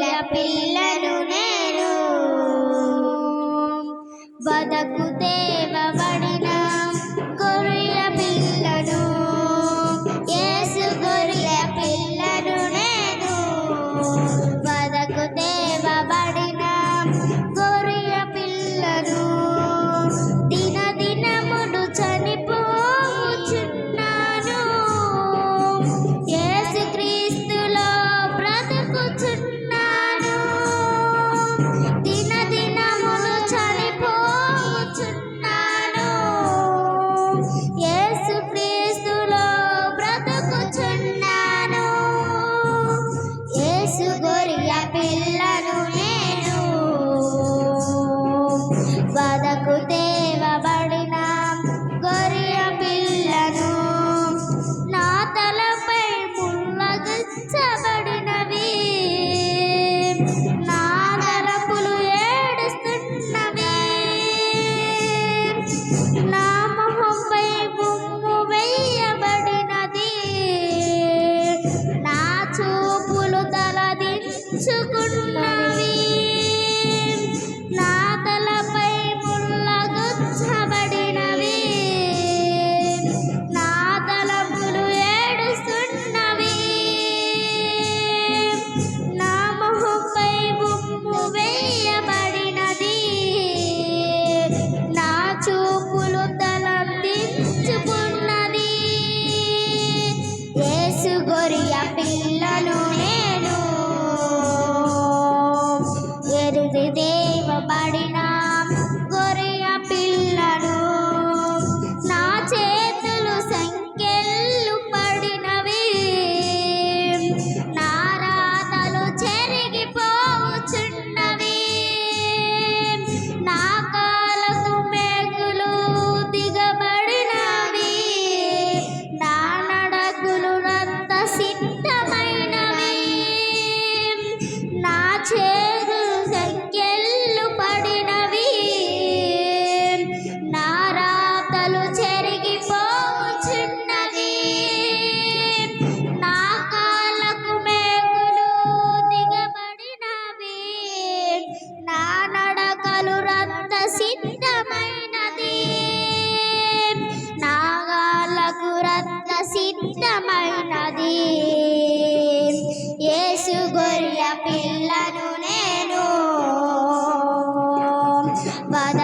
గొర్రెల పిల్లను నేను వదకు పిల్లలు పిల్లను నేను బాధ